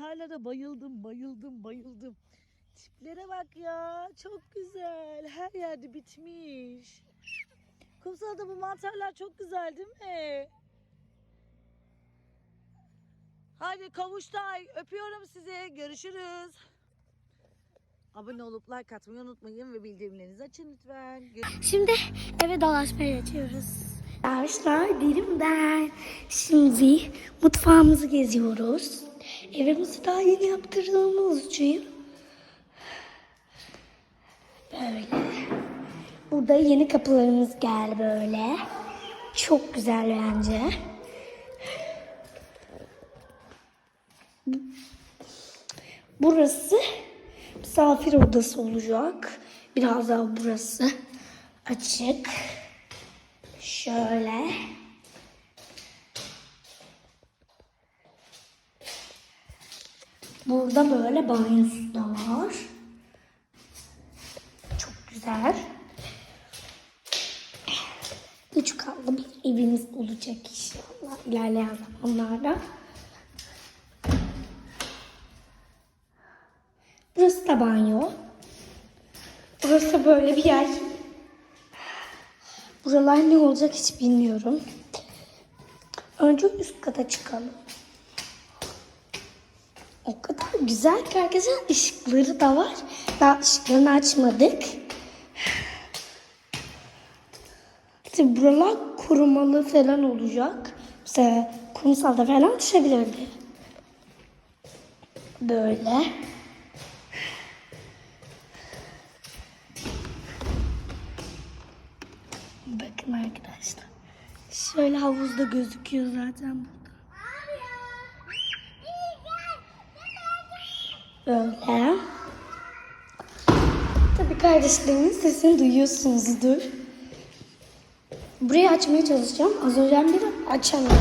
mantarlara bayıldım, bayıldım, bayıldım. Tiplere bak ya, çok güzel. Her yerde bitmiş. Kumsalda bu mantarlar çok güzel değil mi? Haydi kavuştay. Öpüyorum sizi. Görüşürüz. Abone olup like atmayı unutmayın ve bildirimlerinizi açın lütfen. Gör- Şimdi eve dolaşmaya geçiyoruz. Arkadaşlar derim ben. Şimdi mutfağımızı geziyoruz. Evimizi daha yeni yaptırdığımız için. Böyle. Burada yeni kapılarımız geldi böyle. Çok güzel bence. Burası misafir odası olacak. Biraz daha burası açık. Şöyle. Burada böyle banyosu da var. Çok güzel. Üç katlı bir evimiz olacak inşallah ilerleyen zamanlarda. Burası da banyo. Burası böyle bir yer. Buralar ne olacak hiç bilmiyorum. Önce üst kata çıkalım. O kadar güzel ki arkadaşlar ışıkları da var. Daha ışıklarını açmadık. İşte buralar kurumalı falan olacak. Mesela kumsalda falan düşebilirdi. Böyle. Bakın arkadaşlar. Şöyle havuzda gözüküyor zaten burada. Böyle. Tabii kardeşlerimin sesini duyuyorsunuzdur. Burayı açmaya çalışacağım. Az önce beri açamıyorum.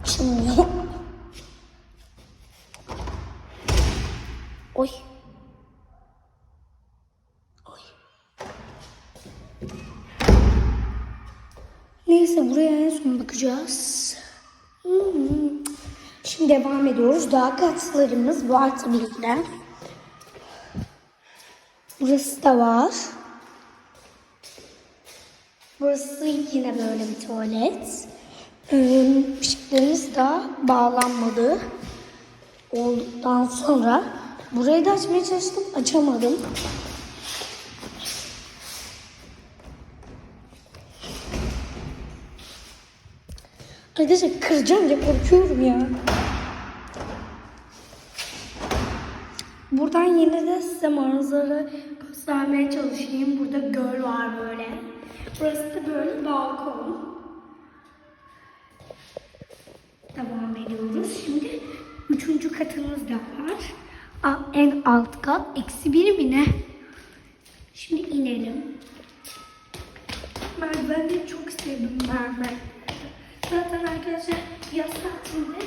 Açılmıyor. Oy. Oy. Neyse buraya en son bakacağız. Hmm. Devam ediyoruz. Daha katlarımız var tabii ki de. Burası da var. Burası yine böyle bir tuvalet. Ee, ışıklarımız da bağlanmadı. Olduktan sonra burayı da açmaya çalıştım. Açamadım. Arkadaşlar kıracağım diye korkuyorum ya. Yine de size manzara göstermeye çalışayım. Burada göl var böyle. Burası da böyle balkon. Devam ediyoruz. Şimdi üçüncü katımız da var. En alt kat. Eksi bir mi ne? Şimdi inelim. Merdivenleri çok sevdim merdiven. Zaten arkadaşlar yaz tatilinde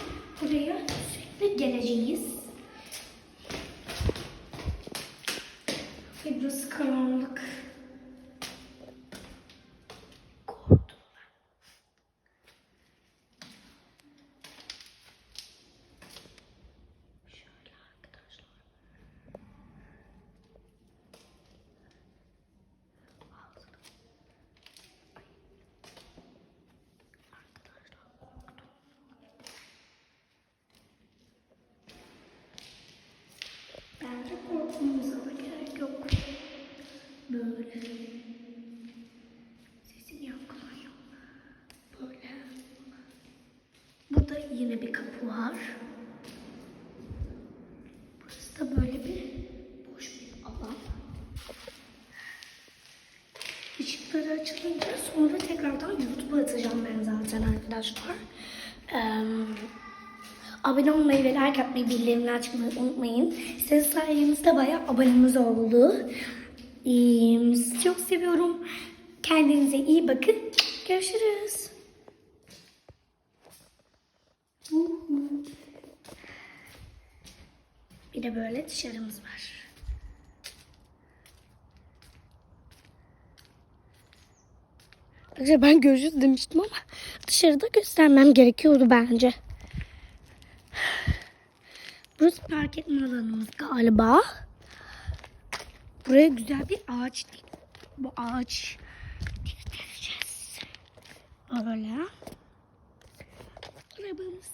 buraya sürekli geleceğiz. Ve burası karanlık. Korktum ben. Şöyle arkadaşlar. Ağzını. Ay. Arkadaşlar korktum. Bence korkmamıza da gerek yok. Böyle. Sesim yankılanıyor. Böyle. Burada yine bir kapı var. Burası da böyle bir boş bir alan. Işıkları açılınca sonra tekrardan YouTube'a atacağım ben zaten arkadaşlar. Eee Abone olmayı ve like atmayı, bildirimleri açmayı unutmayın. Sizin sayenizde bayağı abonemiz oldu. Ee, sizi çok seviyorum. Kendinize iyi bakın. Görüşürüz. Bir de böyle dışarımız var. Arkadaşlar ben görüşürüz demiştim ama dışarıda göstermem gerekiyordu bence. Burası park etme alanımız galiba. Buraya güzel bir ağaç. Bu ağaç diktireceğiz. Böyle. Arabamız.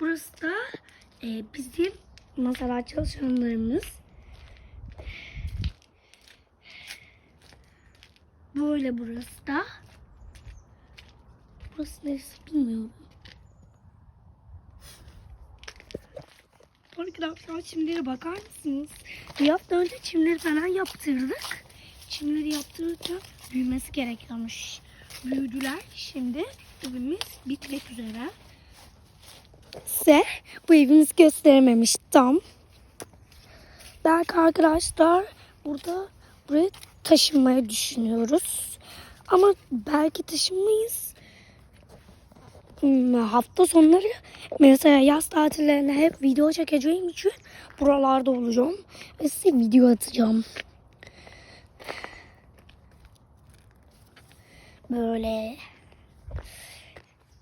Burası da e, bizim mesela çalışanlarımız. Böyle burası da. Burası neresi bilmiyorum. Arkadaşlar çimlere bakar mısınız? Bir hafta önce çimleri falan yaptırdık. Çimleri yaptırırken büyümesi gerekiyormuş. Büyüdüler. Şimdi evimiz bitmek üzere. Size bu evimizi gösterememiştim. Belki arkadaşlar burada buraya taşınmayı düşünüyoruz. Ama belki taşınmayız. Hmm, hafta sonları mesela yaz tatillerine hep video çekeceğim için buralarda olacağım ve size video atacağım. Böyle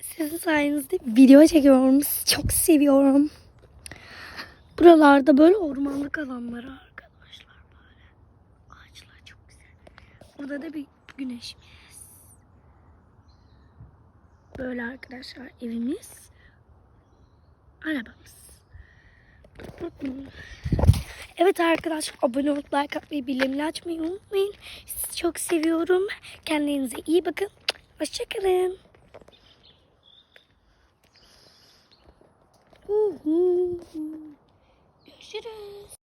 sizin sayenizde video çekiyorum. Çok seviyorum. Buralarda böyle ormanlık alanlar arkadaşlar böyle. Ağaçlar çok güzel. Burada da bir güneşimiz. Böyle arkadaşlar evimiz. Arabamız. Evet arkadaşlar abone olup like atmayı bildirimleri açmayı unutmayın. Sizi çok seviyorum. Kendinize iyi bakın. Hoşçakalın. Görüşürüz.